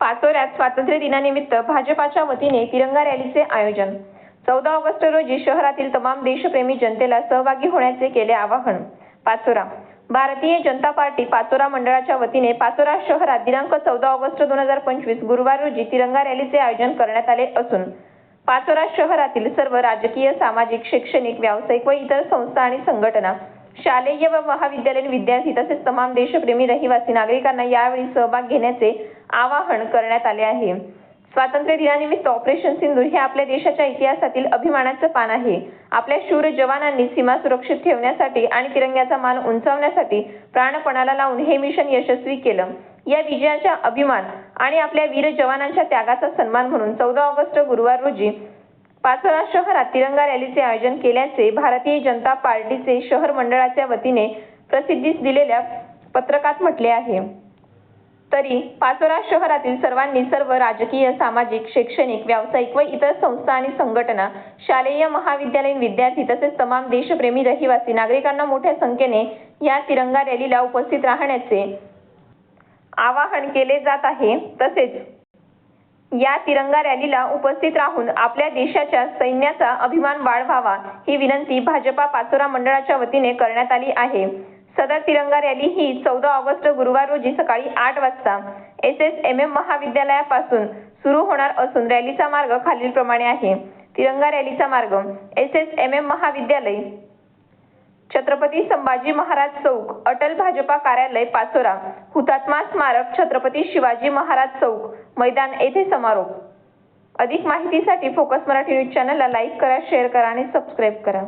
पाचोऱ्यात स्वातंत्र्य दिनानिमित्त भाजपाच्या वतीने तिरंगा रॅलीचे आयोजन. चौदा ऑगस्ट रोजी शहरातील तमाम देशप्रेमी जनतेला सहभागी होण्याचे केले आवाहन. पाचोरा. भारतीय जनता पार्टी पाचोरा मंडळाच्या वतीने पाचोरा शहरात दिनांक चौदा ऑगस्ट दोन हजार पंचवीस गुरुवार रोजी तिरंगा रॅलीचे आयोजन करण्यात आले असून पाचोरा शहरातील सर्व राजकीय सामाजिक शैक्षणिक व्यावसायिक व इतर संस्था आणि संघटना शालेय व महाविद्यालयीन विद्यार्थी तसेच तमाम देशप्रेमी रहिवासी नागरिकांना यावेळी सहभाग घेण्याचे आवाहन करण्यात आले आहे. स्वातंत्र्य दिनानिमित्त ऑपरेशन सिंधूर हे आपल्या देशाच्या इतिहासातील अभिमानाचं पान आहे. आपल्या शूर जवानांनी सीमा सुरक्षित ठेवण्यासाठी आणि तिरंग्याचा मान उंचावण्यासाठी प्राणपणाला लावून हे मिशन यशस्वी केलं. या विजयाचा अभिमान आणि आपल्या वीर जवानांच्या त्यागाचा सन्मान म्हणून चौदा ऑगस्ट गुरुवार रोजी पाचोरा शहरात तिरंगा रॅलीचे आयोजन केल्याचे भारतीय जनता पार्टीचे शहर मंडळाच्या वतीने प्रसिद्धीस दिलेल्या पत्रकात म्हटले आहे. तरी पाचोरा शहरातील सर्वांनी सर्व राजकीय सामाजिक शैक्षणिक व्यावसायिक व इतर संस्था आणि संघटना शालेय महाविद्यालयीन विद्यार्थी तसेच तमाम देशप्रेमी रहिवासी नागरिकांना मोठ्या संख्येने या तिरंगा रॅलीला उपस्थित राहण्याचे आवाहन केले जात आहे. तसेच या तिरंगा रॅलीला उपस्थित राहून आपल्या देशाच्या सैन्याचा अभिमान वाढवावा ही विनंती भाजपा पाचोरा मंडळाच्या वतीने करण्यात आली आहे. सदर तिरंगा रॅली ही चौदा ऑगस्ट गुरुवार रोजी सकाळी आठ वाजता एस एस एम एम महाविद्यालयापासून सुरू होणार असून रॅलीचा मार्ग खालीलप्रमाणे आहे. तिरंगा रॅलीचा मार्ग एस एस एम एम महाविद्यालय छत्रपती संभाजी महाराज चौक अटल भाजपा कार्यालय पाचोरा हुतात्मा स्मारक छत्रपती शिवाजी महाराज चौक मैदान येथे समारोप. अधिक माहितीसाठी फोकस मराठी न्यूज चॅनलला लाईक करा शेअर करा आणि सबस्क्राईब करा.